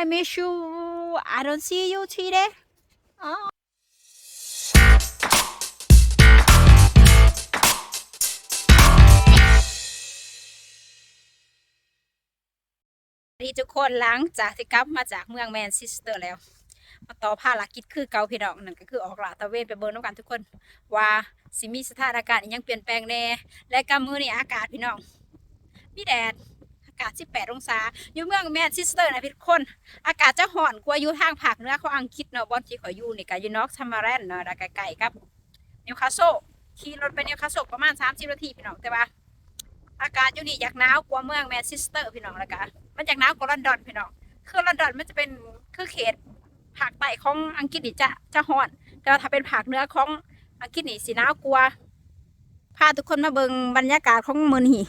I miss you. I don't see you today. Oh. ดีทุกคนหลังจากที่กลับมาจากเมืองแมนเชสเตอร์แล้ว มาต่อภารกิจคือเกาพี่น้องนั่นก็คือออกลาตะเวนไปเบิร์น้ำกันทุกคนว่าสิมีสถานการณ์ยังเปลี่ยนแปลงแน่และกำมือนี่อากาศพี่น้องมีแดดากาศ 18 องศา อยู่เมืองแมนเชสเตอร์นะพี่คน อากาศจะห่อนกว่าอยู่ทางภาคเหนือของอังกฤษเนาะบอนที่ขอยอยู่นี่ก็อยู่นอกซัมมาแรนเนาะไกลๆครับนิวคาสเซิลขี่รถไปนิวคาสเซิลประมาณ 30 นาทีพี่น้องแต่ว่า อากาศอยู่นี่อยากหนาวกว่าเมืองแมนเชสเตอร์พี่น้องล้วก็มันอยากหนาวกว่าลอนดอนพี่น้องคือลอนดอนมันจะเป็นคือเขตภาคใต้ของอังกฤษนี่จะจะฮ้อน แต่ว่าถ้าเป็นภาคเหนือของอังกฤษนี่สิหนาวกว่าพาทุกคนมาเบิงบรรยากาศของเมืองนี่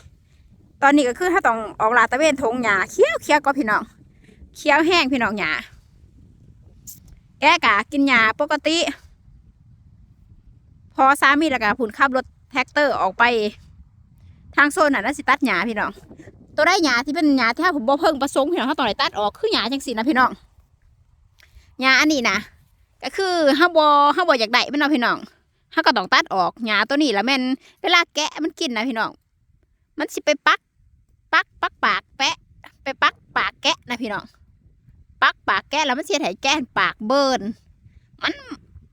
ตอนนี้ก็คือถ้าต้องออกลาตะเวนทงหญ้าเขียวเขียวก็พี่น้องเขียวแห้งพี่น้องหญ้าแกกะกินหญ้าปกติ พอสามีแล้วก็ผุนขับรถแท็กเตอร์ออกไป ทางโซนน่ะน่าสิตัดหญ้าพี่น้อง ตัวได้หญ้าที่เป็นหญ้าที่ถ้าผมบ่เพิ่งประสงค์พี่น้องถ้าตอนไหนตัดออกคือหญ้าจังสีนะพี่น้องหญ้าอันนี้นะก็คือเฮาบ่เฮาบ่อยากได้มันเนาะพี่น้องเฮาก็ต้องตัดออกหญ้าตัวนี้แล้วแม่นเวลาแกะมันกินนะพี่น้องมันสิไปปัก ปักปักปากแปะ ไปปักปากแกะนะพี่น้องปักปากแกะแล้วมันเสียให้แกะปากเบิร์นมัน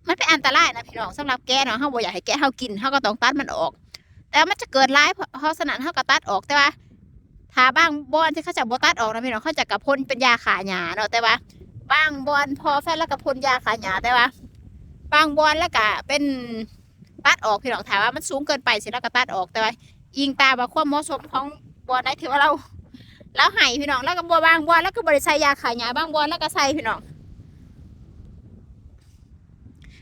มันเป็นอันตรายนะพี่น้องสำหรับแกะเนาะเฮาบ่อยากให้แกะเฮากินเฮาก็ต้องตัดมันออก แต่มันจะเกิดร้ายเพราะเพราะฉะนั้นเขาก็ตัดออกแต่ว่าถ้าบ้างบอนที่เขาจะบ่ตัดออกนะพี่น้องเขาจะกระพ่นเป็นยาขาหญ้าเนาะแต่ว่าบางบอนพอแฟนแล้วก็พ่นยาขาหญ้าแต่ว่าบางบอนแล้วก็เป็นตัดออกพี่น้องถามว่ามันสูงเกินไปสิแล้วก็ตัดออกแต่ว่ายิงตาว่าความเหมาะสมของ บอนได้ถือว่าเราเราให้พี่น้องแล้วก็บัวบางบอนแล้วก็บริใส่ยาขาหญ้าบางบอนแล้วก็ใส่พี่น้อง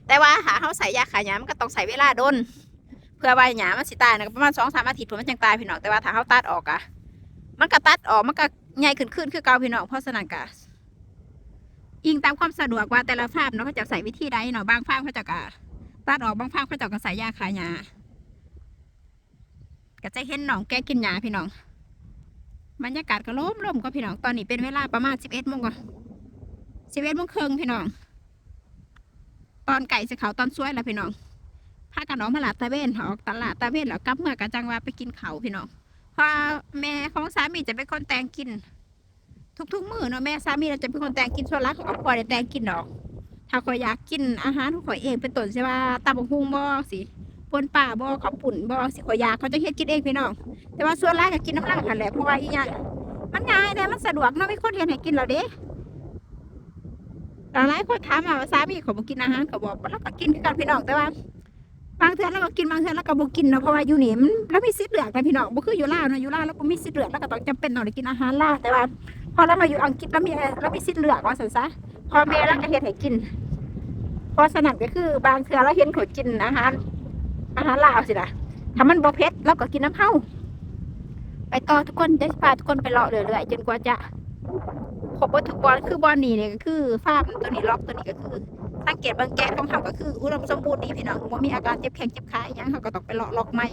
แต่ว่าหาเขาใส่ยาขาหญ้ามันก็ต้องใส่เวลาโดนเพื่อใบหญ้ามันสิตายนะประมาณสองสามอาทิตย์ผมมันจังตายพี่น้องแต่ว่าถ้าเขาตัดออกอะมันก็ตัดออกมันก็ใหญ่ขึ้นขึ้นคือเกาพี่น้องเพราะฉะนั้นก็อิงตามความสะดวกว่าแต่ละฟาร์มเนาะเขาจะใส่วิธีใดเนาะบางฟาร์มเขาจะกะตัดออกบางฟาร์มเขาจะก็ใส่ยาขายหญ้าก็จะเห็นหนองแก้กินหญ้าพี่น้อง บรรยากาศก็ร่มร่มก็พี่น้องตอนนี้เป็นเวลาประมาณสิบเอ็ดโมงกว่าสิบเอ็ดโมงครึ่งพี่น้อง ตอนไก่จะเขาตอนสวยแล้วพี่น้องพากันน้องมาลาดตะเวนออกตลาดตะเวนแล้วกลับเมื่อกันจังว่าไปกินเขาพี่น้องพราะแม่ของสามีจะเป็นคนแต่งกิน ทุกๆมื้อเนาะแม่สามีเราจะเป็นคนแต่งกินส่วนรักของครอบครัวแต่งกินดอก ถ้าข่อยอยากกินอาหารของข่อยเองเป็นต้นใช่ว่าตำบักหุ่งบ่สิ ปนป่าบ่ข้าวปุ่นบ่สิข่อยาเขาจะเฮ็ดกินเองพี่น้อง แต่ว่าส่วนแรกก็กินน้ำลังหันแหละเพราะว่าอีหยังมันง่ายเด้มันสะดวกเนาะมีคนเฮ็ดให้กินแล้วเด้หลายคนถามว่าสามีเขาบ่กินอาหารเขาบอกว่าเราก็กินกันพี่น้องแต่ว่าบางเทื่อเราก็กินบางเทื่อเราก็บ่กินเนาะเพราะว่าอยู่นี่มันเรามีสิทธิ์เลือกนะพี่น้องบ่คืออยู่ลาวเนาะอยู่ลาวเราบ่มีสิทธิ์เลือกเราก็ต้องจำเป็นต้องได้กินอาหารลาวแต่ว่าพอเรามาอยู่อังกฤษเรามีเรามีสิทธิ์เลือกว่าซั่นซะพอแม่เราก็เฮ็ดให้กินเพราะฉะนั้นก็คือบางเทื่อเราเห็นเขากินอาหาร อาหารลาวสิล่ะถ้ามันบ่เผ็ดเราก็กินน้ำเฮาไปต่อทุกคนจะพาทุกคนไปเลาะเรื่อยๆจนกว่าจะครบเบิดทุกบอลคือบอลนี่เนี่ยก็คือฟาร์มตัวนี้ล็อกตัวนี้ก็คือสังเกตบางแกะของเขาก็คือ อุดมสมบูรณ์ดีพี่น้องว่ามีอาการเจ็บแข้งเจ็บขาอหยังเขาก็ต้องไปเลาะล็อกใหม่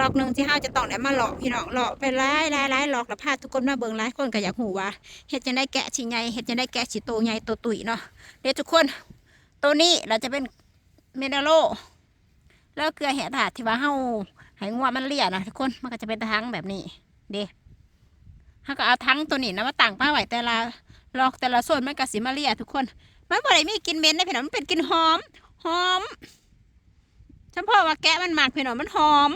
ล็อกหนึ่งที่เขาจะต้องได้มาเลาะพี่น้องเลาะไปไล่ไล่ไล่ล็อกแล้วพาทุกคนมาเบิ่งหลายคนก็อยากหูว่าเฮ็ดจังได้แกะชิ้นใหญ่เฮ็ดจังได้แกะชิ้นโตใหญ่โตตุ๋ยเนาะเดี๋ยวทุกคน ตัวนี้เราจะเป็นเมนาโล แล้วเกลือแห่ถาดที่ว่าเฮาให้งัวมันเลี่ยนะทุกคนมันก็จะเป็นทั้งแบบนี้ เด้เขาก็เอาทั้งตัวนี้นะมาตั้งป้าไว้แต่ละลอกแต่ละส่วนมันก็สิมาเลี่ยทุกคนมันบ่ได้มีกินเหม็นนะพี่น้องมันเป็นกลินหอมหอมเฉพาะว่าแกะมันหมากพี่น้องมันหอม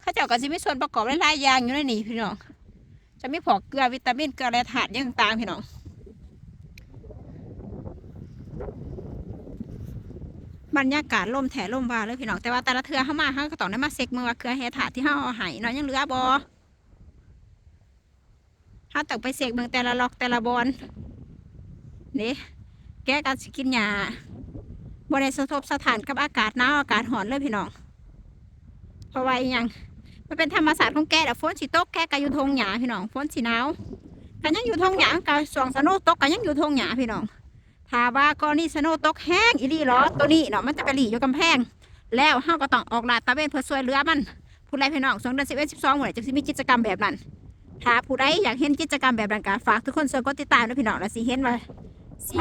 เขาเจ้าก็สิมีส่วนประกอบหลายๆอย่างอยู่ในนี้พี่น้องจะมีพวกเกลือวิตามินเกลือแร่ธาตุอย่างต่างพี่น้อง บรรยากาศลมแถลมว่าเลยพี่น้องแต่ว่าแต่ละเทือเข้ามาเขาก็ต้องได้มาเซ็กมือว่าเกลือแร่ธาที่เขาเอาให้เนาะยังเหลือบ่เขาต้องไปเซ็กเมืองแต่ละล็อกแต่ละบอลนี่แก้กันสกินหญ้าบ่ได้สะทบสถานกับอากาศหนาวอากาศร้อนเลยพี่น้องเพราะว่าอหยังมันเป็นธรรมศาสตร์ของแกแต่ฝนสิตกแกก็อยู่ทงหญ้าพี่น้องฝนสิหนาวกันยังอยู่ทงหญ้าก็สวงสโนว์ตกกันยังอยู่ทงหญ้าพี่น้อง ถ้าว่ากรณีสโนตกแห้งอีลีเหรอตัวนี้เนาะมันจะไปหลีอยู่กำแพง แล้วเฮาก็ต้องออกลาดตะเวนเพื่อช่วยเหลือมันผู้ใดพี่น้องสองเดือนสิบเอ็ดสิบสองหมดจะมีกิจกรรมแบบนั้นถ้าผู้ใดอยากเห็นกิจกรรมแบบนั้นก็ฝากทุกคนช่วยกดติดตามด้วยพี่น้องแล้วสิเห็นว่าสิ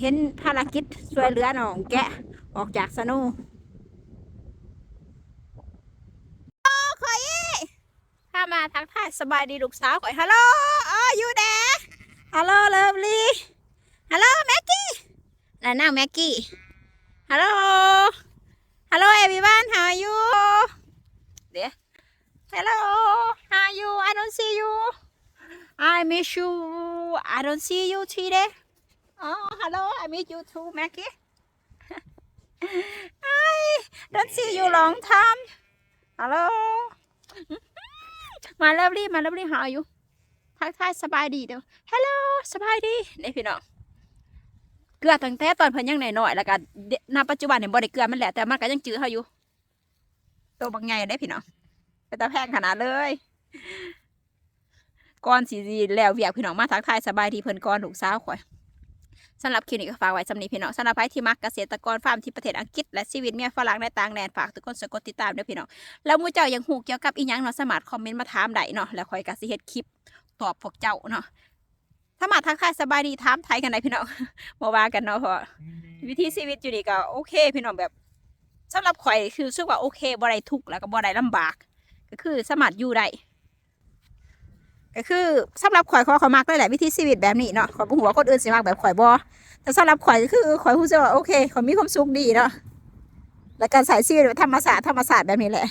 เห็นภารกิจช่วยเหลือน้องแกะออกจากสนุโอ้ขอยถ้ามาทักทายสบายดีลูกสาวข่อยฮัลโหลอ๋ออยู่แดฮัลโหลเลิฟลี่ฮัลโหลแม็กกี้ แล้วนั่งแม็กกี้ ฮัลโหล ฮัลโหล everyone how are you เดี๋ยว Hello, how are you? I don't see you. I miss you. I don't see you today. Oh, hello. I miss you too, Maggie. I don't see you long time. Hello. มาเริ่มรีบมาเริ่มรีบ how are you ทักทายสบายดีเด้อ Hello สบายดีนี่พี่น้อง เกลือตั้งแต่ตอนเพิ่นยังน้อยๆแล้วก็เดณปัจจุบันเนี่ยบ่ได้เกลือมันแหละแต่มันก็ยังจื้อเฮาอยู่ตัวบางไงได้พี่น้องเป็นตาแพงขนาดเลยก่อนสีดีแล้วเวียกพี่น้องมาทักทายสบายดีเพิ่นก่อนลูกสาวข่อยสำหรับคลิปนี้ก็ฝากไว้สำนีพี่น้องสำหรับใครที่มักเกษตรกรฟาร์มที่ประเทศอังกฤษและชีวิตเมียฝรั่งในต่างแดนฝากทุกคนสกดติดตามด้วยพี่น้องแล้วมูเจ้ายังหูเกี่ยวกับอีหยังเนาะสามารถคอมเมนต์มาถามได้เนาะแล้วข่อยก็สิเฮ็ดคลิปตอบพวกเจ้าเนาะ ถ้ามาทักทายสบายดีถามไทยกันได้พี่น้องบ่ว่ากันเนาะเพราะวิธีชีวิตอยู่นี่ก็โอเค พี่น้องแบบสำหรับข่อยคือรู้สึกว่าโอเคบ่ได้ทุกข์แล้วก็บ่ได้ลำบาก ก็คือสามารถอยู่ได้ก็คือสำหรับข่อยขอยขอยมักเลยแหละวิธีชีวิตแบบนี้เนาะข่อยบ่ฮู้ว่าคนอื่นสิมักแบบข่อยบ่แต่สำหรับข่อยก็คือข่อยรู้สึกว่าโอเคข่อยมีความสุขดีเนาะแล้วการใช้ชีวิตแบบธรรมศาสตร์ธรรมศาสตร์แบบนี้แหละ